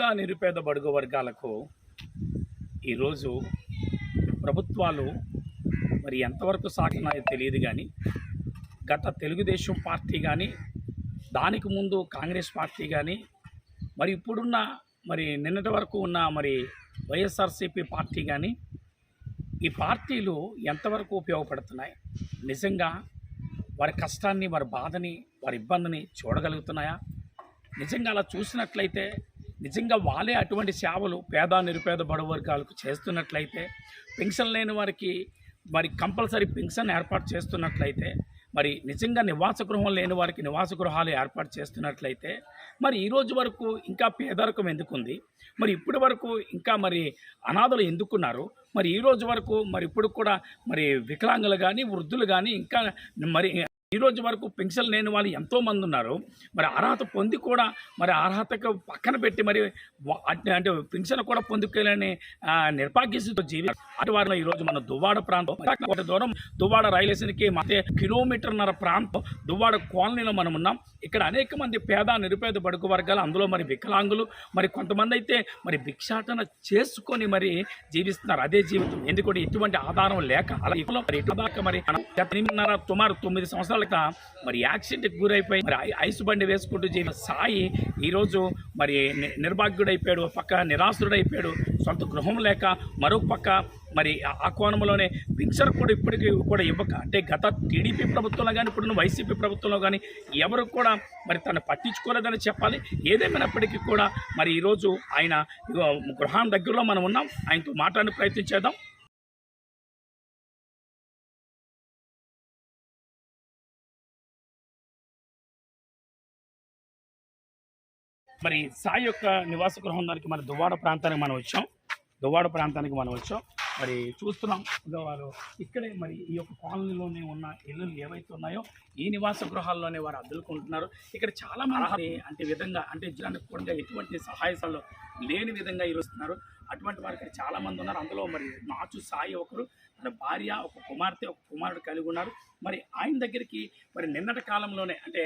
పేద నిరుపేద బడుగు వర్గాలకు ఈరోజు ప్రభుత్వాలు మరి ఎంతవరకు సాగుతున్నాయో తెలియదు కానీ గత తెలుగుదేశం పార్టీ కానీ దానికి ముందు కాంగ్రెస్ పార్టీ కానీ మరి ఇప్పుడున్న మరి నిన్నటి వరకు ఉన్న మరి వైఎస్ఆర్సీపీ పార్టీ కానీ ఈ పార్టీలు ఎంతవరకు ఉపయోగపడుతున్నాయి? నిజంగా వారి కష్టాన్ని వారి బాధని వారి ఇబ్బందిని చూడగలుగుతున్నాయా? నిజంగా అలా చూసినట్లయితే నిజంగా వాళ్ళే అటువంటి సేవలు పేద నిరుపేద బడు వర్గాలకు చేస్తున్నట్లయితే పెన్షన్ లేని వారికి మరి కంపల్సరీ పెన్షన్ ఏర్పాటు చేస్తున్నట్లయితే మరి నిజంగా నివాస గృహం లేని వారికి నివాస గృహాలు ఏర్పాటు చేస్తున్నట్లయితే మరి ఈ రోజు వరకు ఇంకా పేదరికం ఎందుకుంది? మరి ఇప్పటి వరకు ఇంకా మరి అనాథలు ఎందుకున్నారు? మరి ఈ రోజు వరకు మరి ఇప్పుడు కూడా మరి వికలాంగులు కానీ వృద్ధులు కానీ ఇంకా మరి ఈ రోజు వరకు పెన్షన్ లేని వాళ్ళు ఎంతోమంది ఉన్నారు. మరి అర్హత పొంది కూడా మరి అర్హతకు పక్కన పెట్టి మరి అంటే పెన్షన్ కూడా పొందుకోలేని ఆ, నిర్భాగ్యస్థితితో జీవి అటు వారిలో ఈరోజు మన దువ్వాడ ప్రాంతం కొంత దూరం దువ్వాడ రైల్వే స్టేషన్కి మధ్య కిలోమీటర్న్నర ప్రాంతం దువ్వాడ కాలనీలో మనం ఉన్నాం. ఇక్కడ అనేక మంది పేద నిరుపేద బడుగు వర్గాలు అందులో మరి వికలాంగులు మరి కొంతమంది అయితే మరి భిక్షాటన చేసుకొని మరి జీవిస్తున్నారు అదే జీవితం. ఎందుకంటే ఎటువంటి ఆధారం లేక అలా మరి ఇటు దాకా మరి సుమారు తొమ్మిది సంవత్సరాలు వాళ్ళక మరి యాక్సిడెంట్కి గురైపోయి మరి ఐస్ బండి వేసుకుంటూ జీవిన సాయి ఈరోజు మరి నిర్భాగ్యుడైపోయాడు ఒక పక్క నిరాశ్రుడైపోయాడు సొంత గృహం లేక మరొక పక్క మరి ఆ- కోణంలోనే పింఛన్ కూడా ఇప్పటికీ కూడా ఇవ్వక అంటే గత టీడీపీ ప్రభుత్వంలో కానీ ఇప్పుడున్న వైసీపీ ప్రభుత్వంలో కానీ ఎవరు కూడా మరి తను పట్టించుకోలేదని చెప్పాలి. ఏదేమైనప్పటికీ కూడా మరి ఈరోజు ఆయన గృహం గృహాన్ని దగ్గరలో మనం ఉన్నాం. ఆయనతో మాట్లాడే ప్రయత్నం మరి సాయి యొక్క నివాస గృహం దానికి మన దువ్వాడ ప్రాంతానికి మనం వచ్చాం. దువ్వాడ ప్రాంతానికి మనం వచ్చాం. మరి చూస్తున్నాం వారు ఇక్కడే మరి ఈ యొక్క కాలనీలోనే ఉన్న ఇల్లు ఏవైతే ఉన్నాయో ఈ నివాస గృహాల్లోనే వారు అద్దులుకుంటున్నారు. ఇక్కడ చాలా మంది అంటే విధంగా అంటే జిల్లానికి కూడా ఎటువంటి సహాయ సహాయాలు లేని విధంగా ఇరుస్తున్నారు అటువంటి వారికి చాలా మంది ఉన్నారు. అందులో మరి నాచు సాయి ఒకరు తన భార్య ఒక కుమార్తె ఒక కుమారుడు కలిగి ఉన్నారు. మరి ఆయన దగ్గరికి మరి నిన్నటి కాలంలోనే అంటే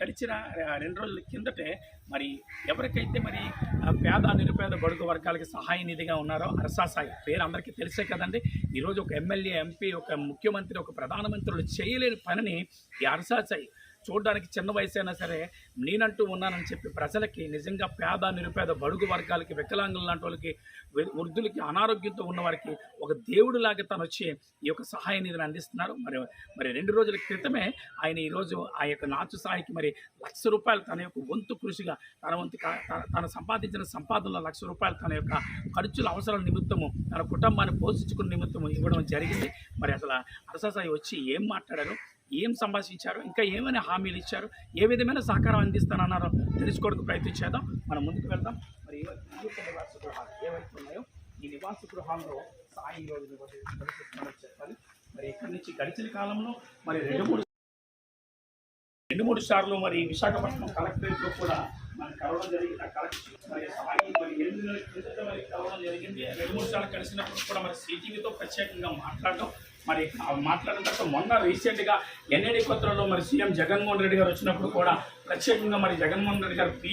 గడిచిన రెండు రోజుల కిందటే మరి ఎవరికైతే మరి ఆ, పేద నిరుపేద బడుగు వర్గాలకి సహాయ నిధిగా ఉన్నారో అరసా సాయి పేరు అందరికీ తెలిసే కదండి. ఈరోజు ఒక ఎమ్మెల్యే ఎంపీ ఒక ముఖ్యమంత్రి ఒక ప్రధానమంత్రులు చేయలేని పనిని ఈ అరసా సాయి చూడడానికి చిన్న వయసు అయినా సరే నేనంటూ ఉన్నానని చెప్పి ప్రజలకి నిజంగా పేద నిరుపేద బడుగు వర్గాలకి వికలాంగులు లాంటి వాళ్ళకి వృద్ధులకి అనారోగ్యంతో ఉన్న వారికి ఒక దేవుడిలాగా తను వచ్చి ఈ యొక్క సహాయ నిధిని అందిస్తున్నారు మరి మరి రెండు రోజుల క్రితమే ఆయన ఈరోజు ఆ యొక్క నాచు సాయికి మరి లక్ష రూపాయలు తన యొక్క వంతు కృషిగా తన వంతు తన- తను సంపాదించిన సంపాదనలో లక్ష రూపాయలు తన యొక్క ఖర్చుల అవసరాల నిమిత్తము తన కుటుంబాన్ని పోషించుకున్న నిమిత్తము ఇవ్వడం జరిగింది. మరి అసలు అరసా సాయి వచ్చి ఏం మాట్లాడారు? ఏం సంభాషించారు ఇంకా ఏమైనా హామీలు ఇచ్చారు ఏ విధమైన సహకారం అందిస్తానన్నారో తెలుసుకోవడానికి ప్రయత్నం చేద్దాం. మనం ముందుకు వెళ్దాం. మరి నివాస గృహాలు ఏవైతే ఉన్నాయో ఈ నివాస గృహాల్లో సాయి రోజు చెప్పాలి. మరి ఇక్కడి నుంచి గడిచిన కాలంలో మరి రెండు మూడు రెండు మూడు సార్లు మరి విశాఖపట్నం కలెక్టరేట్లో కూడా మరి కలవడం జరిగింది. ఆ కలెక్టర్ మరి సాయి మరి ఎనిమిది నెలల మరి కలవడం జరిగింది? రెండు మూడు సార్లు కలిసినప్పుడు కూడా మరి సిటీవీతో ప్రత్యేకంగా మాట్లాడడం మరి మాట్లాడిన తర్వాత మొన్న రీసెంట్గా ఎన్ఐడి కొత్తలో మరి సీఎం జగన్మోహన్ రెడ్డి గారు వచ్చినప్పుడు కూడా ప్రత్యేకంగా మరి జగన్మోహన్ రెడ్డి గారు పి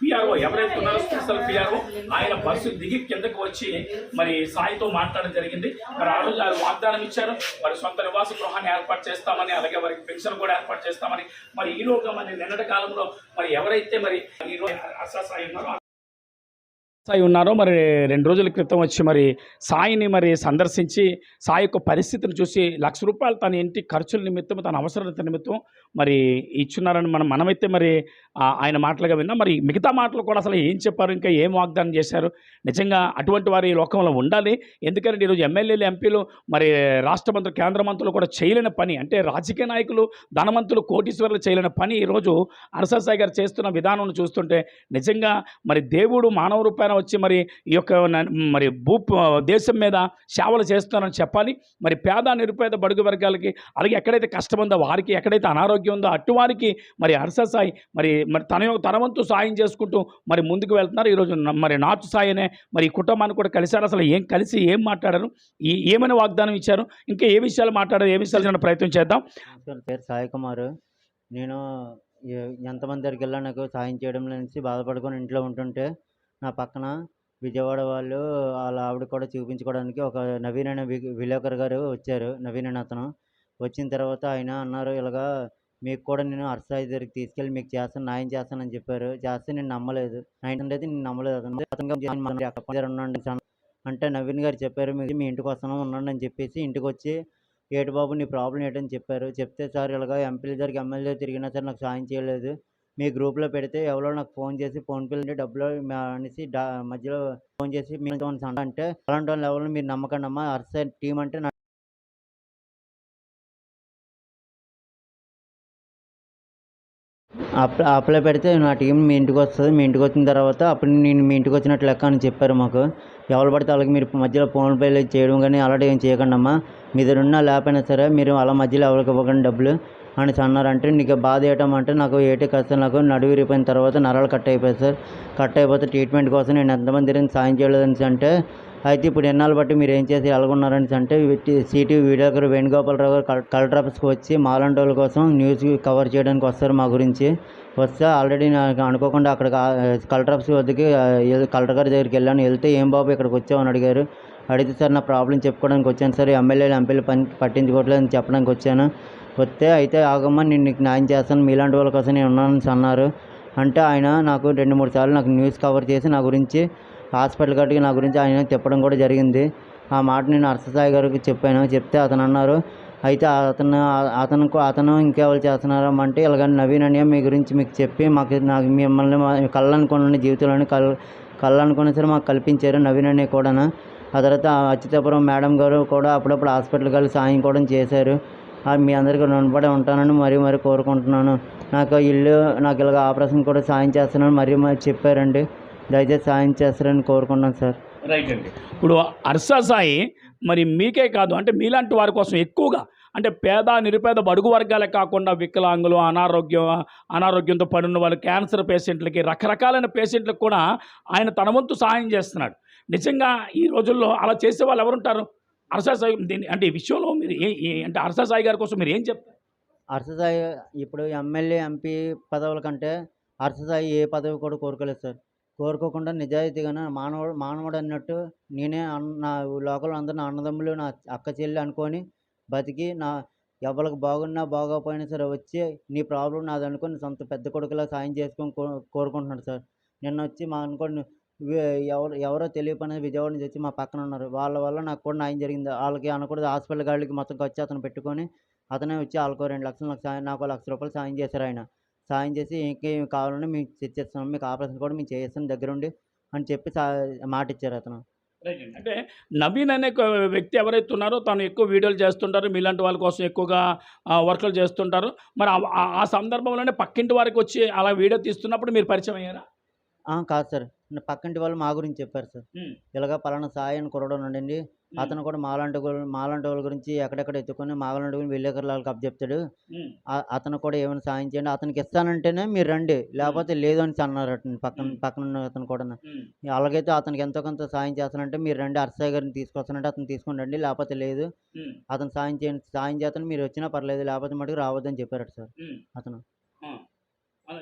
పిఆర్ఓ ఎవరైతే ఉన్నారో స్పెషల్ పిఆర్ఓ ఆయన బస్సు దిగి కిందకు వచ్చి మరి సాయితో మాట్లాడడం జరిగింది. మరి ఆ రోజు వాగ్దానం ఇచ్చారు. మరి సొంత నివాస గృహాన్ని ఏర్పాటు చేస్తామని అలాగే వారికి పెన్షన్ కూడా ఏర్పాటు చేస్తామని మరి ఈ రోజు మరి నిన్నటి కాలంలో మరి ఎవరైతే మరి ఈరోజు అసాసాయి ఉన్నారో సాయి ఉన్నారో మరి రెండు రోజుల క్రితం వచ్చి మరి సాయిని మరి సందర్శించి సాయి యొక్క పరిస్థితిని చూసి లక్ష రూపాయలు తన ఇంటి ఖర్చుల నిమిత్తం తన అవసరత నిమిత్తం మరి ఇచ్చున్నారని మనం మనమైతే మరి ఆయన మాటలుగా విన్నా. మరి మిగతా మాటలు కూడా అసలు ఏం చెప్పారు? ఇంకా ఏం వాగ్దానం చేశారు? నిజంగా అటువంటి వారి లోకంలో ఉండాలి. ఎందుకంటే ఈరోజు ఎమ్మెల్యేలు ఎంపీలు మరి రాష్ట్ర మంత్రులు కేంద్ర మంత్రులు కూడా చేయలేని పని. అంటే రాజకీయ నాయకులు ధనవంతులు కోటీశ్వరులు చేయలేని పని ఈరోజు అరసాసాయి గారు చేస్తున్న విధానం చూస్తుంటే నిజంగా మరి దేవుడు మానవ రూపాయన వచ్చి మరి ఈ యొక్క మరి భూ దేశం మీద సేవలు చేస్తున్నారని చెప్పాలి. మరి పేద నిరుపేద బడుగు వర్గాలకి అలాగే ఎక్కడైతే కష్టం ఉందో వారికి ఎక్కడైతే అనారోగ్యం ఉందో అటు వారికి మరి అరససాయి మరి మరి తన యొక్క- తన వంతు సాయం చేసుకుంటూ మరి ముందుకు వెళ్తున్నారు. ఈరోజు మరి నాచు సాయనే మరి ఈ కుటుంబాన్ని కూడా కలిశారు. అసలు ఏం కలిసి ఏం మాట్లాడారు? ఈ ఏమైనా వాగ్దానం ఇచ్చారు? ఇంకా ఏ విషయాలు మాట్లాడారు? ఏ విషయాలు చెప్పడానికి ప్రయత్నం చేద్దాం. పేరు సాయి కుమార్. నేను ఎంతమంది దగ్గరికి వెళ్ళా నాకు సాయం చేయడం నుంచి బాధపడుకొని ఇంట్లో ఉంటుంటే నా పక్కన విజయవాడ వాళ్ళు వాళ్ళ ఆవిడ కూడా చూపించుకోవడానికి ఒక నవీన్ అనే విలేకరు గారు వచ్చారు. నవీన్ అనే అతను. వచ్చిన తర్వాత ఆయన అన్నారు ఇలాగా మీకు కూడా నేను అర్సాయి దగ్గరికి తీసుకెళ్ళి మీకు చేస్తాను న్యాయం చేస్తానని చెప్పారు. చేస్తే నేను నమ్మలేదు. నైన్ అయితే నేను నమ్మలేదు. ఉండండి అంటే నవీన్ గారు చెప్పారు "మీరు మీ ఇంటికి వస్తాను ఉండండి అని చెప్పేసి ఇంటికి వచ్చి ఏటి బాబు నీ ప్రాబ్లం ఏంటని చెప్పారు. చెప్తే సార్ ఇలాగ ఎంపీల దగ్గరికి ఎమ్మెల్యే తిరిగినా సార్ నాకు సాయం చేయలేదు. మీ గ్రూప్లో పెడితే ఎవరో నాకు ఫోన్ చేసి ఫోన్పే డబ్బులు అనేసి మధ్యలో ఫోన్ చేసి మీరు అంటే అలాంటి వాళ్ళు ఎవరు మీరు నమ్మకండి అమ్మా అర్సైడ్ టీం అంటే అప్లై అప్లై పెడితే నా టీం మీ ఇంటికి వస్తుంది మీ ఇంటికి వచ్చిన తర్వాత అప్పుడు నేను మీ ఇంటికి వచ్చినట్టు లెక్క అని చెప్పారు మాకు. ఎవరు పడితే వాళ్ళకి మీరు మధ్యలో ఫోన్ పేలు చేయడం కానీ అలాంటివి ఏం చేయకండి అమ్మా మీ దగ్గర ఉన్నా లేకపోయినా సరే మీరు అలా మధ్యలో ఎవరికి ఇవ్వకండి డబ్బులు. అని అన్నారంటే నీకు బాధ వేయటం అంటే నాకు ఏటి కష్టం? నాకు నడువు విరిగిపోయిన తర్వాత నరాలు కట్ అయిపోయాయి సార్. కట్ అయిపోతే ట్రీట్మెంట్ కోసం నేను ఎంతమంది దగ్గర సాయం చేయలేదని అంటే అయితే ఇప్పుడు ఎన్నాళ్ళు బట్టి మీరు ఏం చేసి ఎలాగున్నారని అంటే సిటీ వీడియో గారు వేణుగోపాలరావు గారు కల్- కలెక్టర్ ఆఫీస్కి వచ్చి మాలంటోళ్ళ కోసం న్యూస్ కవర్ చేయడానికి వస్తారు మా గురించి. ఫస్ట్ ఆల్రెడీ నాకు అనుకోకుండా అక్కడ కలెక్టర్ ఆఫీస్ వద్దకి కలెక్టర్ గారి దగ్గరికి వెళ్ళాను. వెళ్తే ఏం బాబు ఇక్కడికి వచ్చామని అడిగారు. అడిగితే సార్ నా ప్రాబ్లం చెప్పుకోవడానికి వచ్చాను సార్. ఎమ్మెల్యేలు ఎంపీలు పని పట్టించుకోవట్లేదు అని చెప్పడానికి వచ్చాను. వస్తే అయితే ఆగమ్మా నేను నీకు న్యాయం చేస్తాను. మీలాంటి వాళ్ళ కోసం నేను ఉన్నాను అన్నారు. అంటే ఆయన నాకు రెండు మూడు సార్లు నాకు న్యూస్ కవర్ చేసి నా గురించి హాస్పిటల్ కాడికి నా గురించి ఆయన చెప్పడం కూడా జరిగింది. ఆ మాట నేను అర్ససాయి గారికి చెప్పాను. చెప్తే అతను అన్నారు అయితే అతను అతను అతను ఇంకెవరు చేస్తున్నారమ్మ అంటే ఇలాగ నవీన్ అని మీ గురించి మీకు చెప్పి మాకు నాకు మిమ్మల్ని మా కళ్ళు అనుకున్న జీవితంలోని కళ్ళు కళ్ళు అనుకున్న సరే మాకు కల్పించారు నవీన్ అనే కూడా ఆ తర్వాత అచ్యుతాపురం మేడం గారు కూడా అప్పుడప్పుడు హాస్పిటల్కి వెళ్ళి సాయం కూడా చేశారు. మీ అందరికీ రుణపడి ఉంటానని మరీ మరీ కోరుకుంటున్నాను. నాకు ఇల్లు నాకు ఇలాగ ఆపరేషన్ కూడా సాయం చేస్తున్నాను మరీ మరి చెప్పారండి. దయచేసి సాయం చేస్తారని కోరుకుంటున్నాను సార్. రైట్ అండి. ఇప్పుడు అర్సా సాయి మరి మీకే కాదు అంటే మీలాంటి వారి కోసం ఎక్కువగా అంటే పేద నిరుపేద బడుగు వర్గాలే కాకుండా వికలాంగులు అనారోగ్యం అనారోగ్యంతో పడిన వాళ్ళు క్యాన్సర్ పేషెంట్లకి రకరకాలైన పేషెంట్లకు కూడా ఆయన తన వంతు సహాయం చేస్తున్నాడు. నిజంగా ఈ రోజుల్లో అలా చేసే వాళ్ళు ఎవరుంటారు? అర్సా సాయి దీన్ని అంటే ఈ విషయంలో మీరు ఏ ఏ- అంటే అర్సా సాయి గారి కోసం మీరు ఏం చెప్తారు? అర్ససాయి ఇప్పుడు ఎమ్మెల్యే ఎంపీ పదవుల కంటే అర్ససాయి ఏ పదవి కూడా కోరుకోలేదు సార్. కోరుకోకుండా నిజాయితీగా మానవుడు మానవుడు అన్నట్టు నేనే నా లోకల్ అందరూ నా అన్నదమ్ములు నా అక్క చెల్లి అనుకొని బతికి నా ఎవరికి బాగున్నా బాగోకపోయినా సరే వచ్చి నీ ప్రాబ్లం నాది అనుకొని సొంత పెద్ద కొడుకులా సాయం చేసుకొని కో కోరుకుంటున్నాడు సార్. నిన్న వచ్చి మా అనుకోని ఎవరు ఎవరో తెలియపని విజయవాడ నుంచి వచ్చి మా పక్కన ఉన్నారు. వాళ్ళ వల్ల నాకు కూడా న్యాయం జరిగింది. వాళ్ళకి అనకూడదు. హాస్పిటల్ గాడికి మొత్తం ఖర్చు అతను పెట్టుకొని అతనే వచ్చి వాళ్ళకు రెండు లక్షలు నాకు సాయం నాకు లక్ష రూపాయలు సాయం చేశారు ఆయన. సాయం చేసి ఇంకేం కావాలని మీకు తెచ్చిస్తాం మీకు ఆపరేషన్ కూడా మేము చేయిస్తాం దగ్గరుండి అని చెప్పి మాట ఇచ్చారు అతను. అంటే నవీన్ అనే వ్యక్తి ఎవరైతే ఉన్నారో తను ఎక్కువ వీడియోలు చేస్తుంటారు. మీలాంటి వాళ్ళ కోసం ఎక్కువగా వర్కులు చేస్తుంటారు. మరి ఆ- సందర్భంలోనే పక్కింటి వారికి వచ్చి అలా వీడియో తీస్తున్నప్పుడు మీరు పరిచయం అయ్యారా? కాదు సార్. పక్కింటి వాళ్ళు మా గురించి చెప్పారు సార్. ఇలాగ పలానా సాయి అని కురవడం ఉండండి ఉమ్, అతను కూడా మాలాంటి మాలాంటి వాళ్ళ గురించి ఎక్కడెక్కడ ఎత్తుకొని మాలాంటి వాళ్ళని విలేకరులు వాళ్ళకి అప్పచెప్తాడు అతను కూడా ఏమైనా సాయం చేయండి అతనికి ఇస్తానంటేనే మీరు రండి లేకపోతే లేదు అని అన్నారు అతను పక్కన. పక్కన అతను కూడా అలాగైతే అతనికి ఎంతో కొంత సాయం చేస్తానంటే మీరు రండి అర్సయ్య గారిని తీసుకొస్తానంటే అతను తీసుకొని రండి లేకపోతే లేదు. అతను సాయం చేయండి సాయం చేస్తాను మీరు వచ్చినా పర్లేదు లేకపోతే మటుకు రావద్దని చెప్పారట సార్ అతను.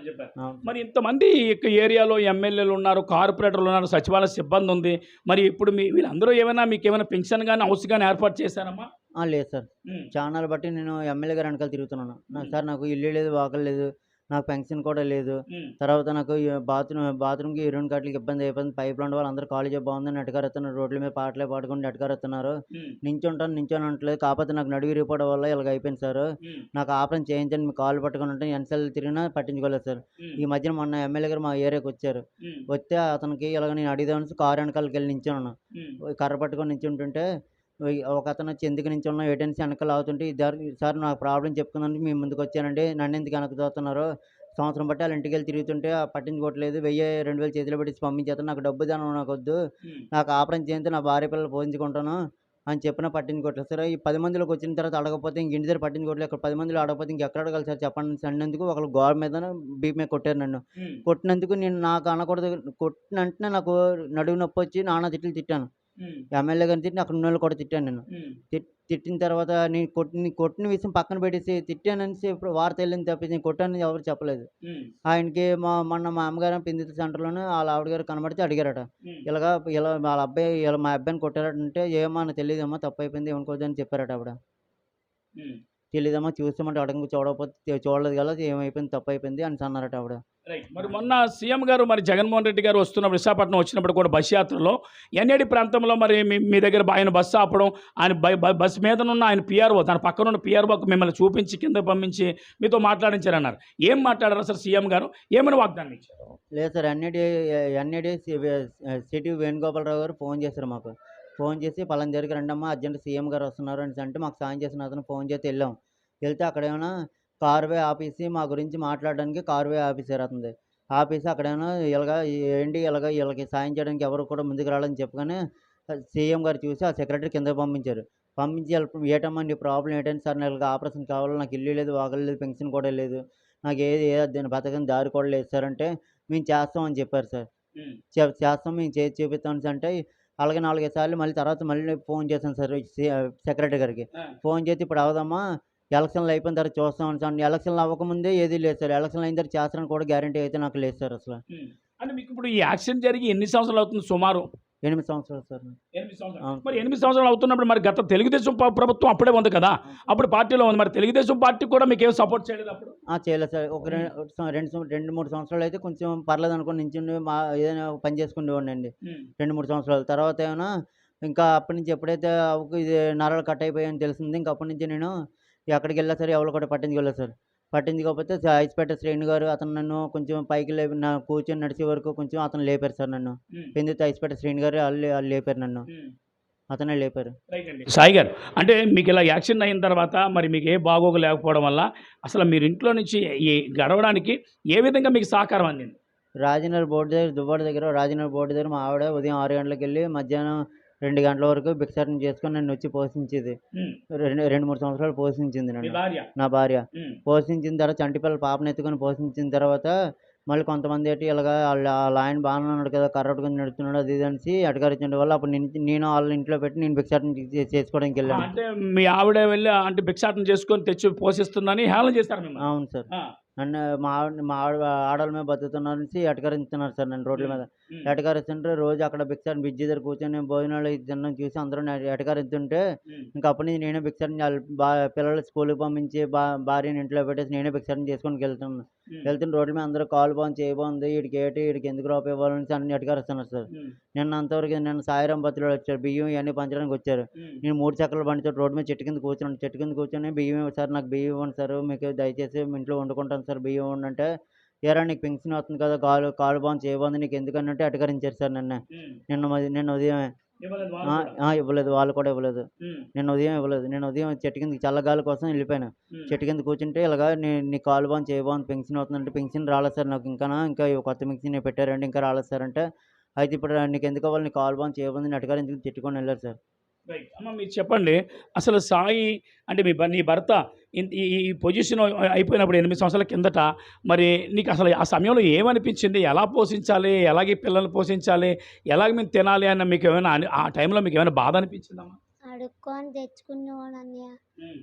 చెప్పారు. మరి ఇంతమంది ఏరియాలో ఎమ్మెల్యేలు ఉన్నారు కార్పొరేటర్లు ఉన్నారు సచివాలయ సిబ్బంది ఉంది. మరి ఇప్పుడు మీ వీళ్ళందరూ ఏమైనా మీకు ఏమైనా పెన్షన్ కానీ హౌస్ కానీ ఏర్పాటు చేశారమ్మా? ఆ, లేదు సార్. ఛానల్ బట్టి నేను ఎమ్మెల్యే గారి వెనకాల తిరుగుతున్నాను. సార్ నాకు ఇల్లు లేదు వాకలు లేదు. నాకు పెన్షన్ కూడా లేదు. తర్వాత నాకు ఈ బాత్రూమ్ బాత్రూమ్కి యూరిన్ కట్లకి ఇబ్బంది అయిపోయింది. పైప్ లాంటి వాళ్ళు అందరూ కాలేజీ బాగుందని నెట్కారెత్తున్నారు రోడ్ల మీద పాటలే పాడుకొని నెట్కారెత్తున్నారు ఉమ్, నించుంటాను నించొని అంటలేదు కాకపోతే నాకు నడువు విరిగిపోవడం వల్ల ఇలాగ అయిపోయింది సార్. నాకు ఆపరేషన్ చేయించండి. మీ కాళ్ళు పట్టుకొని ఉంటే ఎన్నిసార్లు తిరిగినా పట్టించుకోలేదు సార్. ఈ మధ్యన మొన్న ఎమ్మెల్యే గారు మా ఏరియాకి వచ్చారు. వస్తే అతనికి ఇలాగ నేను అడిగిదామని కారు వెనకాలకి వెళ్ళి నించున్నాను కర్ర పట్టుకొని నించుంటుంటే ఒక అతను వచ్చి ఎందుకు నించున్నా ఏటెన్సీ వెనకాల అవుతుంటే ఇద్దరు సార్ నా ప్రాబ్లం చెప్పుకుందానికి మీ ముందుకు వచ్చానండి. నన్ను ఎందుకు వెనక తోస్తున్నారు? సంవత్సరం బట్టి వాళ్ళ ఇంటికి వెళ్ళి తిరుగుతుంటే ఆ పట్టించుకోవట్లేదు వెయ్యి రెండు వేలు చేతిలో పెట్టి పంపించేస్తాను నాకు డబ్బు దానం నాకు వద్దు. నాకు ఆపరేషన్ చేయంతే నా భార్య పిల్లలు పోషించుకుంటాను అని చెప్పినా పట్టించుకోవట్లేదు సరే ఈ పది మందిలోకి వచ్చిన తర్వాత అడగకపోతే ఇంక ఇంటి దగ్గర పట్టించుకోవట్లేదు ఇక్కడ పది మందిలో అడగకపోతే ఇంకెక్కడ అడగాలి సార్? చెప్పండి. అన్నందుకు ఒకళ్ళు గోడ మీద బీప్ మీద కొట్టారు నన్ను. కొట్టినందుకు నేను నాకు అనకూడదు. కొట్టిన వెంటనే నాకు నడువు నొప్పి వచ్చి నాన్న తిట్లు తిట్టాను. ఎమ్మెల్యే గారిని తిట్టి అక్కడ ఉన్న వాళ్ళు కూడా తిట్టాను నేను. తిట్టిన తర్వాత నేను కొట్టిన కొట్టిన విషయం పక్కన పెట్టేసి తిట్టానని ఇప్పుడు వార్త వెళ్ళింది తప్పించి నేను కొట్టానని ఎవరు చెప్పలేదు. ఆయనకి మా మొన్న మా అమ్మగారు పిందిత సెంటర్లోనే వాళ్ళ ఆవిడ గారు కనబడితే అడిగారట. ఇలాగా ఇలా వాళ్ళ అబ్బాయి ఇలా మా అబ్బాయిని కొట్టారంటే ఏమో నాకు తెలియదమ్మా తప్పు అయిపోయింది ఏమనుకోవద్దని చెప్పారట ఆవిడ. తెలియదమ్మా చూస్తామంటే అడగ చూడకపోతే చూడలేదు కదా ఏమైపోయింది తప్పు అయిపోయింది అని అన్నారట ఆవిడ. రైట్ మరి మొన్న సీఎం గారు మరి జగన్మోహన్ రెడ్డి గారు వస్తున్నప్పుడు విశాఖపట్నం వచ్చినప్పుడు కూడా బస్ యాత్రలో ఎన్ఏడి ప్రాంతంలో మరి మీ దగ్గర ఆయన బస్సు ఆపడం ఆయన బస్సు మీద ఉన్న ఆయన పిఆర్ఓ దాని పక్కన ఉన్న పిఆర్ఓకి మిమ్మల్ని చూపించి కింద పంపించి మీతో మాట్లాడించారన్నారు. ఏం మాట్లాడారు అసలు సీఎం గారు? ఏమని వాగ్దానం ఇచ్చారు? లేదు sir NAD NAD city Venugopalarao గారు ఫోన్ చేశారు మాకు. ఫోన్ చేసి పలానా దగ్గరికి రండమ్మా అర్జెంట్ సీఎం గారు వస్తున్నారు అని అంటే మాకు సాయం చేసిన అతను ఫోన్ చేసి వెళ్ళాం. వెళ్తే అక్కడ ఏమైనా కార్వే ఆఫీసి మా గురించి మాట్లాడడానికి కార్వే ఆఫీసర్ అతనిది. ఆఫీస్ అక్కడేమో ఇలాగ ఏంటి ఇలాగ వీళ్ళకి సాయం చేయడానికి ఎవరు కూడా ముందుకు రావాలని చెప్పగానే సీఎం గారు చూసి ఆ సెక్రటరీ కింద పంపించారు. పంపించి "వీళ్ళ- ఏటమ్మా నీ ప్రాబ్లం ఏంటంటే సార్ నాకు ఆపరేషన్ కావాలి నాకు ఇల్లు లేదు వాగలు లేదు పెన్షన్ కూడా లేదు. నాకు ఏది ఏ దీని బతకని దారి కూడా లేదు సార్ అంటే మేము చేస్తామని చెప్పారు సార్. చేస్తాం మేము చేసి చూపిస్తాం సార్ అంటే అలాగే నాలుగైదు సార్లు మళ్ళీ తర్వాత మళ్ళీ ఫోన్ చేశాను సార్ సెక్రటరీ గారికి. ఫోన్ చేసి ఇప్పుడు అవదమ్మా ఎలక్షన్లు అయిపోయిన తర్వాత చూస్తామని సార్ ఎలక్షన్లు అవ్వకముందే ఏది లేదు సార్. ఎలక్షన్లు అయిన తర్వాత చేస్తారని కూడా గ్యారంటీ అయితే నాకు లేదు సార్ అసలు. అంటే మీకు ఇప్పుడు ఈ యాక్సిడెంట్ జరిగి ఎన్ని సంవత్సరాలు అవుతుంది సుమారు? ఎనిమిది సంవత్సరాలు సార్. ఎనిమిది సంవత్సరాలు. మరి ఎనిమిది సంవత్సరాలు అవుతున్నప్పుడు మరి గత తెలుగుదేశం ప్రభుత్వం అప్పుడే ఉంది కదా? అప్పుడు పార్టీలో ఉంది. మరి తెలుగుదేశం పార్టీ కూడా మీకు ఏం సపోర్ట్ చేయలేదు అప్పుడు? ఆ, చేయలేదు సార్. ఒక రెండు రెండు మూడు సంవత్సరాలు అయితే కొంచెం పర్లేదు అనుకుని నించుని మా ఏదైనా పని చేసుకునేవాడిని అండి. రెండు మూడు సంవత్సరాలు. తర్వాత ఏమైనా ఇంకా అప్పటి నుంచి ఎప్పుడైతే ఇది నరాలు కట్ అయిపోయాయని తెలిసింది ఇంకా అప్పటి నుంచి నేను ఎక్కడికి వెళ్ళా సరే ఎవరు కూడా పట్టించుకోలేదు సార్. పట్టించుకోకపోతే ఐస్పేట శ్రేణి గారు అతను నన్ను కొంచెం పైకి లేపి నా కూర్చొని నడిచే వరకు కొంచెం అతను లేపారు సార్ నన్ను. పెందితే ఐస్పేట శ్రేణి గారు వాళ్ళు వాళ్ళు లేపారు నన్ను. అతనే లేపారు. రైట్ అండి. సాయి గారు అంటే మీకు ఇలా యాక్సిడెంట్ అయిన తర్వాత మరి మీకు ఏ బాగోగు లేకపోవడం వల్ల అసలు మీరు ఇంట్లో నుంచి ఈ గడవడానికి ఏ విధంగా మీకు సహకారం అందింది? రాజనగర్ బోర్డు దగ్గర దువ్వాడ దగ్గర రాజనగర్ బోర్డు దగ్గర మా ఆవిడ ఉదయం ఆరు గంటలకు వెళ్ళి మధ్యాహ్నం రెండు గంటల వరకు భిక్షాటన చేసుకొని నన్ను వచ్చి పోషించేది. రెండు రెండు మూడు సంవత్సరాలు పోషించింది నన్ను. నా భార్య. పోషించిన తర్వాత చంటిపిల్లల పాపను ఎత్తుకొని పోషించిన తర్వాత మళ్ళీ కొంతమంది ఏంటి ఇలాగ వాళ్ళ ఆయన బాగానే ఉన్నాడు కదా కర్ర పట్టుకొని నడుస్తున్నాడు అది అనేసి అటకారించడం వల్ల అప్పుడు నేను వాళ్ళ ఇంట్లో పెట్టి నేను భిక్షాటన చే- చేసుకోవడానికి వెళ్ళాను. అంటే మీ ఆవిడ వెళ్ళి అంటే భిక్షాటన చేసుకొని తెచ్చి పోషిస్తుందని హేళన మిమ్మల్ని? అవును సార్. నన్ను మా ఆవిడ మా ఆవిడ ఆడవాళ్ళ మీద బతుకుతున్నారు అనేసి ఎటకరించుతున్నారు సార్ నన్ను రోడ్ల మీద. ఎటకరిస్తుంటే రోజు అక్కడ భిక్షాటన బ్రిడ్జి దగ్గర కూర్చొని భోజనాలు తినడం చూసి అందరూ ఎటకరిస్తుంటే ఇంకా అప్పటి నుంచి నేనే భిక్షాటన వాళ్ళ బా పిల్లలు స్కూల్కి పంపించి బా భార్యని ఇంట్లో పెట్టేసి నేనే భిక్షాటన చేసుకొని వెళ్తున్నాను వెళ్తున్న రోడ్ల మీద అందరూ కాలు బాగుంది చేయి బాగుంది వీడికి ఏంటి వీడికి ఎందుకు రూపాయి ఇవ్వాలని అన్ని ఎటకరిస్తున్నారు సార్. నిన్న అంతవరకు నిన్న సాయిరాం బతులు వచ్చారు బియ్యం ఇవన్నీ పంచడానికి వచ్చారు. నేను మూడు చక్రాల బండితో రోడ్డు మీద చెట్టు కింద కూర్చున్నాను చెట్టు కింద కూర్చొని బియ్యం సార్ నాకు బియ్యం ఇవ్వండి సార్ మీకు దయచేసి మీ ఇంట్లో వండుకుంటాను సార్ బియ్యం ఇవ్వండి అంటే ఏరా నీకు పెన్షన్ వస్తుంది కదా కాలు కాలు బాగుంది చేయబాగుంది నీకు ఎందుకన్నట్టు అటకరించారు సార్ నిన్న. నిన్న నిన్న ఉదయమే. ఇవ్వలేదు వాళ్ళు కూడా. ఇవ్వలేదు. నిన్న ఉదయం ఇవ్వలేదు. నేను ఉదయం చెట్టు కింద చల్లగాలి కోసం వెళ్ళిపోయాను. చెట్టు కింద కూర్చుంటే ఇలాగా నీ కాలు బాగుంది చేయబాగుంది పెన్షన్ అవుతుందంటే పెన్షన్ రాలేదు సార్ నాకు. ఇంకా ఇంకా కొత్త పెన్షన్ పెట్టారండి ఇంకా రాలేదు సార్ అంటే. అయితే ఇప్పుడు నీకు ఎందుకు అవ్వాలి నీ కాలు బాగుంది చేయబాగుంది అటకరించుకుని తిట్టుకొని వెళ్ళారు సార్? అమ్మ మీరు చెప్పండి. అసలు సాయి అంటే మీ నీ భర్త ఈ ఈ పొజిషన్ అయిపోయినప్పుడు ఎనిమిది సంవత్సరాల కిందట మరి నీకు అసలు ఆ సమయంలో ఏమనిపించింది? ఎలా పోషించాలి? ఎలాగే పిల్లల్ని పోషించాలి? ఎలాగ మేము తినాలి అన్న మీకు ఏమైనా ఆ టైంలో మీకు ఏమైనా బాధ అనిపించిందమ్మా అడుక్కొని తెచ్చుకునేవాడు అన్నయ్య.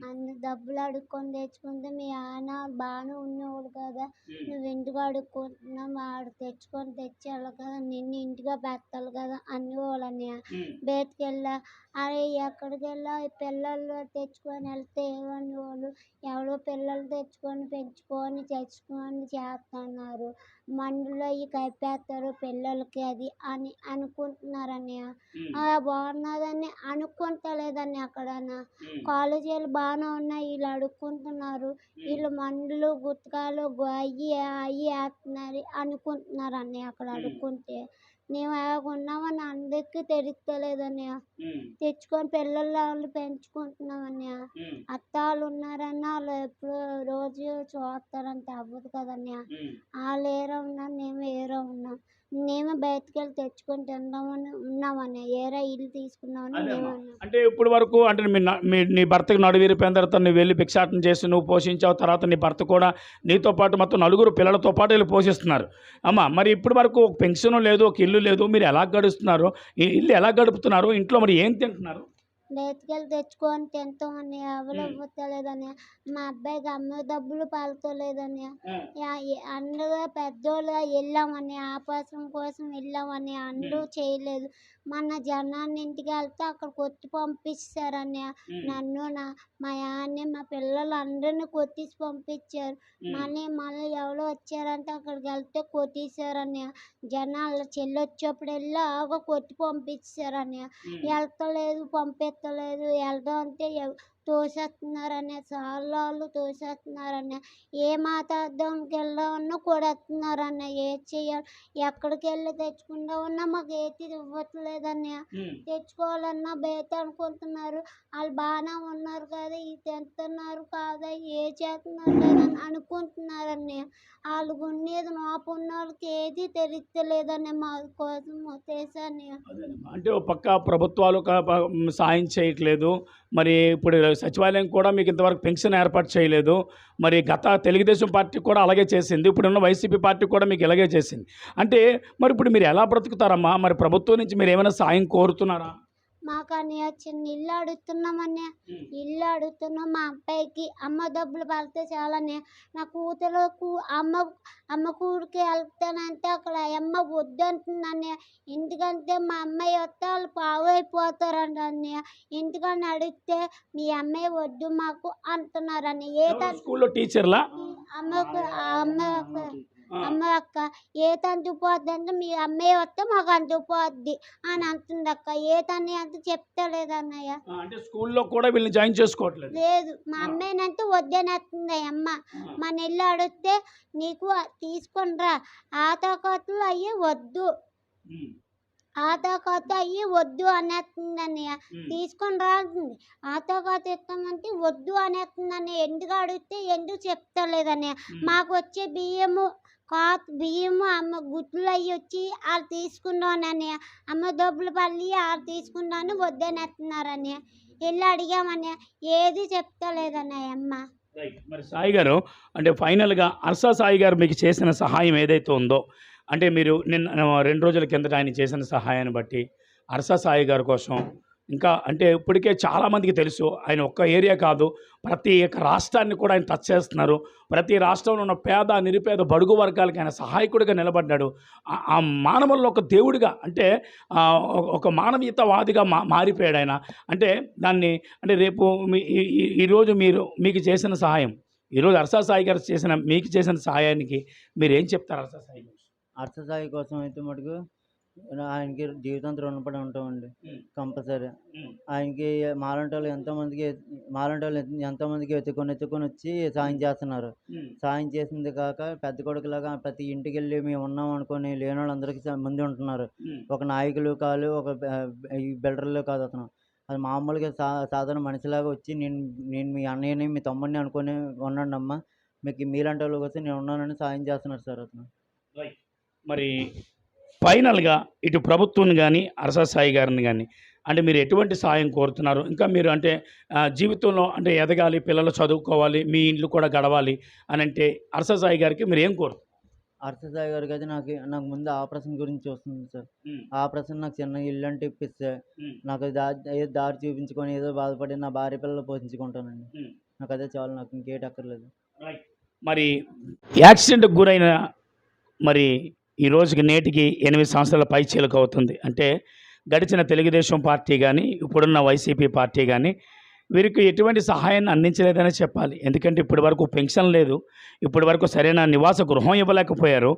అన్ని డబ్బులు అడుక్కొని తెచ్చుకుంటే మీ ఆయన బాగానే ఉన్నవాడు కదా. నువ్వు ఎందుకు అడుక్కుంటున్నావు వాడు తెచ్చుకొని తెచ్చాడు కదా. నిన్ను ఇంటిగా పెట్టాలి కదా అనేవాడు అన్నయ్య. బయటికి వెళ్ళా అరే ఎక్కడికి వెళ్ళా పిల్లలు తెచ్చుకొని వెళ్తే ఏమనేవాళ్ళు? ఎవరో పిల్లలు తెచ్చుకొని పెంచుకొని తెచ్చుకొని చేస్తున్నారు మందులో అవి కలిపేస్తారు పిల్లలకి అది అని అనుకుంటున్నారు అన్నయ్య ఆ, బాగున్నదని అనుకుంటలేదని అక్కడనా కాలేజీలు బాగానే ఉన్నాయి వీళ్ళు అడుక్కుంటున్నారు. వీళ్ళు మందులు గుట్కాలు అయ్యి అయ్యి వేస్తున్నారు అనుకుంటున్నారు అన్నయ్య అక్కడ అడుక్కుంటే. మేము అలాగున్నామని అందరికీ తెలుస్తలేదు అన్నయ్య తెచ్చుకొని పిల్లలు వాళ్ళు పెంచుకుంటున్నాం అన్నయ్య అత్త వాళ్ళు ఉన్నారన్న వాళ్ళు ఎప్పుడు రోజు చూస్తారంటే అవ్వదు కదన్నయ్య. వాళ్ళు ఏరో ఉన్నారు మేము ఏరో ఉన్నాం. మేమే బయటకు వెళ్ళి తెచ్చుకొని తిందామని ఉన్నామని. ఏరా ఇల్లు తీసుకున్నామని అంటే ఇప్పుడు వరకు అంటే మీ నా- మీ నీ భర్తకు నడువిరిపోయిన తర్వాత నువ్వు వెళ్ళి భిక్షాటన చేసి నువ్వు పోషించావు తర్వాత నీ భర్త కూడా నీతో పాటు మొత్తం నలుగురు పిల్లలతో పాటు వెళ్ళి పోషిస్తున్నాడు గడుస్తున్నారు అమ్మ మరి ఇప్పటి వరకు ఒక పెన్షన్ లేదు ఒక ఇల్లు లేదు మీరు ఎలా గడుస్తున్నారు? ఈ ఇల్లు ఎలా గడుపుతున్నారు? ఇంట్లో మరి ఏం తింటున్నారు? బయటకెళ్ళి తెచ్చుకొని తింటామని ఎవరు ఇవ్వలేదని మా అబ్బాయికి అమ్మ డబ్బులు పాలుకోలేదని అందరూ పెద్దోళ్ళు వెళ్ళామని ఆపరేషన్ కోసం వెళ్ళామని అందరూ చేయలేదు. మన జనాన్ని ఇంటికి వెళ్తే అక్కడ కొట్టి పంపిస్తారని నన్ను నా మా యాన్ని మా పిల్లలు అందరిని కొట్టించి పంపించారు మళ్ళీ మళ్ళీ ఎవరో వచ్చారంటే అక్కడికి వెళ్తే కొట్టేశారని జనాలు చెల్లి వచ్చేప్పుడల్లా ఆగ కొట్టి పంపించారని వెళ్తలేదు పంపించలేదు వెళ్దాం అంటే తోసేస్తున్నారని వాళ్ళు తోసేస్తున్నారని ఏ మాట్లాడడానికి వెళ్దామన్నా కొడేస్తున్నారని ఏ చెయ్యాలి ఎక్కడికి వెళ్ళి తెచ్చుకుందామన్నా మాకు ఏది ఇవ్వట్లేదని తెచ్చుకోవాలన్నా బయట అనుకుంటున్నారు వాళ్ళు బాగానే ఉన్నారు కదా ఇది తింటున్నారు కాదా ఏ చేస్తున్నారు కదా అని అనుకుంటున్నారని వాళ్ళు ఉండేది మాపు ఉన్న వాళ్ళకి ఏది తెలుస్తలేదని మా కోసం వచ్చేసని అంటే ఒక పక్క ప్రభుత్వాలు సాయం చేయట్లేదు. మరి ఇప్పుడు సచివాలయం కూడా మీకు ఇంతవరకు పెన్షన్ ఏర్పాటు చేయలేదు. మరి గత తెలుగుదేశం పార్టీ కూడా అలాగే చేసింది. ఇప్పుడున్న వైసీపీ పార్టీ కూడా మీకు ఇలాగే చేసింది. అంటే మరి ఇప్పుడు మీరు ఎలా బ్రతుకుతారమ్మా? మరి ప్రభుత్వం నుంచి మీరు ఏమైనా సాయం కోరుతున్నారా? మాకు అని చిన్న ఇల్లు అడుగుతున్నామని ఇల్లు అడుగుతున్నాం మా అబ్బాయికి అమ్మ డబ్బులు పడితే చాలని. నా కూతురు కూ- అమ్మ అమ్మ కూడికి వెళ్తానంటే అక్కడ అమ్మ వద్దు అంటుందని ఎందుకంటే మా అమ్మాయి వస్తే వాళ్ళు పావు అయిపోతారంట అన్నయ్య ఎందుకని అడిగితే మీ అమ్మాయి వద్దు మాకు అంటున్నారని. ఏ త- స్కూల్లో టీచర్లా? అమ్మకు అమ్మ అమ్మ అక్క ఏ తంతు పోద్ది అంటే మీ అమ్మాయి వస్తే మాకు అంతు పోద్ది అని అంటుంది అక్క. ఏ తన్ని అంత చెప్తలేదు అన్నయ్య. అంటే స్కూల్లో కూడా వీళ్ళని జాయిన్ చేసుకోవట్లేదు. లేదు మా అమ్మాయినంటే వద్దనేస్తుంది అమ్మ. మన ఇల్లు అడిగితే నీకు తీసుకొని రా ఆటోకట్లు అయ్యి వద్దు. ఉమ్, ఆటోకత అయ్యి వద్దు అనేస్తుంది అన్నయ్య. తీసుకొని రా అంటుంది. ఆటోకత ఇస్తామంటే వద్దు అనేస్తుందని ఎందుకు అడిగితే ఎందుకు చెప్తలేదన్నయ్య మాకు వచ్చే బియ్యము కాత్ బియ్యము అమ్మ గుట్లు అయ్యి వచ్చి వాళ్ళు తీసుకున్నానని అమ్మ డబ్బులు పల్లి వాళ్ళు తీసుకున్నాను వద్దనేస్తున్నారని వెళ్ళి అడిగామని ఏది చెప్తలేదన్నయ్య అమ్మ. మరి సాయి గారు అంటే ఫైనల్గా అర్సా సాయి గారు మీకు చేసిన సహాయం ఏదైతే ఉందో అంటే మీరు నిన్న రెండు రోజుల కిందట ఆయన చేసిన సహాయాన్ని బట్టి అర్సా సాయి గారి కోసం ఇంకా అంటే ఇప్పటికే చాలామందికి తెలుసు ఆయన ఒక్క ఏరియా కాదు ప్రతి ఒక్క రాష్ట్రాన్ని కూడా ఆయన టచ్ చేస్తున్నారు. ప్రతి రాష్ట్రంలో ఉన్న పేద నిరుపేద బడుగు వర్గాలకి ఆయన సహాయకుడిగా నిలబడ్డాడు. ఆ- మానవుల్లో ఒక దేవుడిగా అంటే ఒక- మానవీయతవాదిగా మా మారిపోయాడు ఆయన. అంటే దాన్ని అంటే రేపు మీ ఈ- ఈరోజు మీరు మీకు చేసిన సహాయం ఈరోజు అర్సా సాయి గారు చేసిన మీకు చేసిన సహాయానికి మీరు ఏం చెప్తారు అర్సా సాయి అర్సా అర్థసాయి కోసం అయితే మటుకు ఆయనకి జీవితాంతం రుణపడి ఉంటామండి. కంపల్సరీ. ఆయనకి మాలాంటి వాళ్ళు ఎంతోమందికి మాలాంటి వాళ్ళు ఎంతోమందికి ఎత్తుకొని ఎత్తుకొని వచ్చి సాయం చేస్తున్నారు. సాయం చేసింది కాక పెద్ద కొడుకులాగా ప్రతి ఇంటికి వెళ్ళి మేము ఉన్నాం అనుకొని లేని వాళ్ళందరికీ ముందు ఉంటున్నారు. ఒక నాయకులు కాదు ఒక బిల్డర్లు కాదు అతను. అది మామూలుగా సా సాధారణ మనిషిలాగా వచ్చి నేను నేను మీ అన్నయ్యని మీ తమ్ముడిని అనుకొని ఉండండి అమ్మా. మీకు మీలాంటి వాళ్ళకి వస్తే నేను ఉన్నానని సాయం చేస్తున్నారు సార్ అతను. మరి ఫైనల్గా ఇటు ప్రభుత్వం కానీ అరసా సాయి గారిని కానీ అంటే మీరు ఎటువంటి సాయం కోరుతున్నారు? ఇంకా మీరు అంటే జీవితంలో అంటే ఎదగాలి పిల్లలు చదువుకోవాలి మీ ఇండ్లు కూడా గడవాలి అని అంటే అరసా సాయి గారికి మీరు ఏం కోరు? అర్థసాయి గారికి అయితే నాకు నాకు ముందు ఆపరేషన్ గురించి వస్తుంది సార్. ఆపరేషన్ నాకు చిన్న ఇల్లు అంటే ఇప్పిస్తే. నాకు దా- ఏదో దారి చూపించుకొని ఏదో బాధపడి నా భార్య పిల్లలు పోషించుకుంటానండి. నాకు అదే చాలు నాకు ఇంకేటి అక్కర్లేదు. మరి యాక్సిడెంట్కి గురైన మరి ఈ రోజుకి నేటికి ఎనిమిది సంవత్సరాల పై చీలకు అవుతుంది. అంటే గడిచిన తెలుగుదేశం పార్టీ కానీ ఇప్పుడున్న వైసీపీ పార్టీ కానీ వీరికి ఎటువంటి సహాయాన్ని అందించలేదనే చెప్పాలి. ఎందుకంటే ఇప్పటి వరకు పెన్షన్ లేదు. ఇప్పటి వరకు సరైన నివాస గృహం ఇవ్వలేకపోయారు.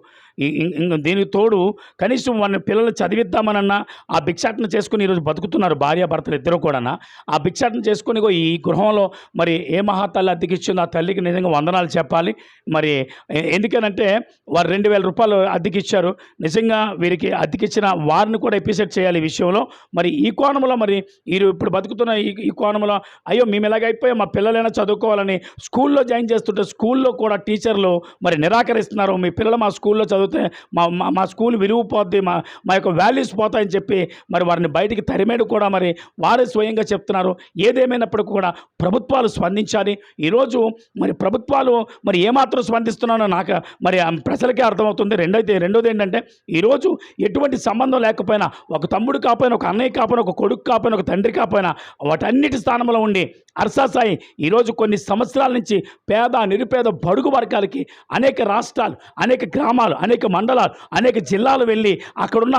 దీనికి తోడు కనీసం వాళ్ళ పిల్లలు చదివిద్దామనన్నా ఆ భిక్షాటన చేసుకుని ఈరోజు బతుకుతున్నారు భార్యాభర్తలు ఇద్దరు కూడా ఆ భిక్షాటన చేసుకుని ఈ గృహంలో మరి ఏ మహాతల్లి అద్దెకిచ్చిందో ఆ తల్లికి నిజంగా వందనాలు చెప్పాలి. మరి ఎందుకనంటే వారు రెండు వేల రూపాయలు అద్దెకిచ్చారు. నిజంగా వీరికి అద్దెకిచ్చిన వారిని కూడా ఎపిసెట్ చేయాలి ఈ విషయంలో. మరి ఈ కోణంలో మరి వీరు ఇప్పుడు బతుకుతున్న ఈ ఈ కోణంలో అయ్యో మేము ఎలాగైపోయాం మా పిల్లలైనా చదువుకోవాలని స్కూల్లో జాయిన్ చేస్తుంటే స్కూల్లో కూడా టీచర్లు మరి నిరాకరిస్తున్నారు. మీ పిల్లలు మా స్కూల్లో చదివితే మా మా- మా స్కూల్ విరిగిపోద్ది మా మా యొక్క వాల్యూస్ పోతాయని చెప్పి మరి వారిని బయటికి తరిమేడు కూడా మరి వారే స్వయంగా చెప్తున్నారు. ఏదేమైనప్పటికీ కూడా ప్రభుత్వాలు స్పందించాలి. ఈరోజు మరి ప్రభుత్వాలు మరి ఏమాత్రం స్పందిస్తున్నానో నాకు మరి ఆ ప్రజలకే అర్థమవుతుంది. రెండోది రెండోది ఏంటంటే ఈరోజు ఎటువంటి సంబంధం లేకపోయినా ఒక తమ్ముడు కాపోయినా ఒక అన్నయ్య కాపోయినా ఒక కొడుకు కాపోయినా ఒక తండ్రి కాపోయినా వాటన్నిటి స్థానంలో ఉండి అర్సాసాయి ఈరోజు కొన్ని సంవత్సరాల నుంచి పేద నిరుపేద బడుగు వర్గాలకి అనేక రాష్ట్రాలు అనేక గ్రామాలు అనేక మండలాలు అనేక జిల్లాలు వెళ్ళి అక్కడున్న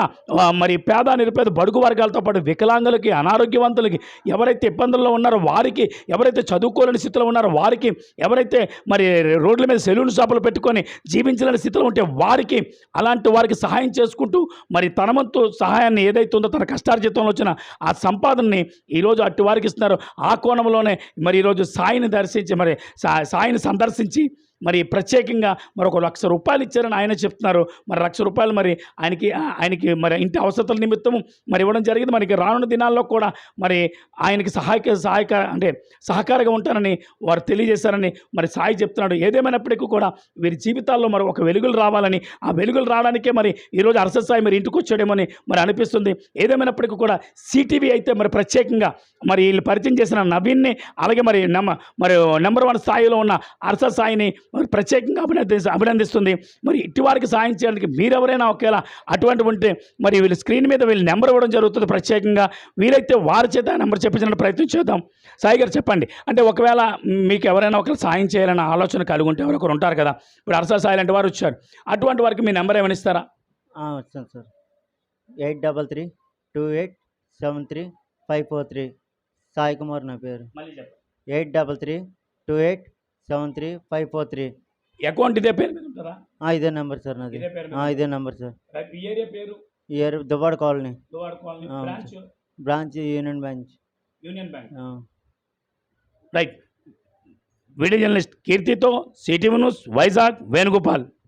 మరి పేద నిరుపేద బడుగు వర్గాలతో పాటు వికలాంగులకి అనారోగ్యవంతులకి ఎవరైతే ఇబ్బందుల్లో ఉన్నారో వారికి ఎవరైతే చదువుకోలేని స్థితిలో ఉన్నారో వారికి ఎవరైతే మరి రోడ్ల మీద సెలూన్ షాపులు పెట్టుకొని జీవించలేని స్థితిలో ఉంటే వారికి అలాంటి వారికి సహాయం చేసుకుంటూ మరి తన వంతు సహాయాన్ని ఏదైతే ఉందో తన కష్టార్జితంలో వచ్చిన ఆ సంపాదనని ఈరోజు అట్టి వారికి ఇస్తున్నారు. ఆ కోణంలోనే మరి ఈరోజు సాయిని దర్శించి మరి సాయిని సందర్శించి మరి ప్రత్యేకంగా మరి ఒక లక్ష రూపాయలు ఇచ్చారని ఆయన చెప్తున్నారు. మరి లక్ష రూపాయలు మరి ఆయనకి ఆయనకి మరి ఇంటి అవసరతల నిమిత్తం మరి ఇవ్వడం జరిగింది. మనకి రానున్న దినాల్లో కూడా మరి ఆయనకి సహాయక సహాయక అంటే సహకారంగా ఉంటానని వారు తెలియజేశారని మరి సాయి చెప్తున్నాడు. ఏదేమైనప్పటికీ కూడా వీరి జీవితాల్లో మరి ఒక వెలుగులు రావాలని ఆ వెలుగులు రావడానికే మరి ఈరోజు అరస సాయి మరి ఇంటికి వచ్చాడేమని మరి అనిపిస్తుంది. ఏదేమైనప్పటికీ కూడా సిటీవీ అయితే మరి ప్రత్యేకంగా మరి వీళ్ళు పరిచయం చేసిన నవీన్ని అలాగే మరి నమ్మ మరి నెంబర్ వన్ స్థాయిలో ఉన్న అరస సాయిని మరి ప్రత్యేకంగా అభినంది అభినందిస్తుంది. మరి ఇట్టి వారికి సాయం చేయడానికి మీరెవరైనా ఒకేలా అటువంటి ఉంటే మరి వీళ్ళు స్క్రీన్ మీద వీళ్ళు నెంబర్ ఇవ్వడం జరుగుతుంది ప్రత్యేకంగా. వీలైతే వారి చేత ఆ నెంబర్ చెప్పించిన ప్రయత్నం చేద్దాం. సాయి గారు చెప్పండి. అంటే ఒకవేళ మీకు ఎవరైనా ఒకరు సాయం చేయాలన్న ఆలోచన కలిగి ఉంటే ఎవరొకరు ఉంటారు కదా. ఇప్పుడు అరసా సాయి లాంటి వారు వచ్చారు. అటువంటి వారికి మీ నెంబర్ ఏమైనా ఇస్తారా? వచ్చాను sir. Eight double three two eight seven three five four three. Sai Kumar నా పేరు. Eight double three two eight seven three five four three. Account ఇదే పేరు మీద ఉంటుందా? ఇదే నెంబర్ సార్ నాది. ఇదే పేరు ఆ, ఇదే నెంబర్ సార్. ఈ ఏరియా పేరు? ఈ area Duvvada colony. Duvvada colony. ఆ, branch branch union branch union bank. Right video journalist కీర్తితో CTV news Vizag Venugopal.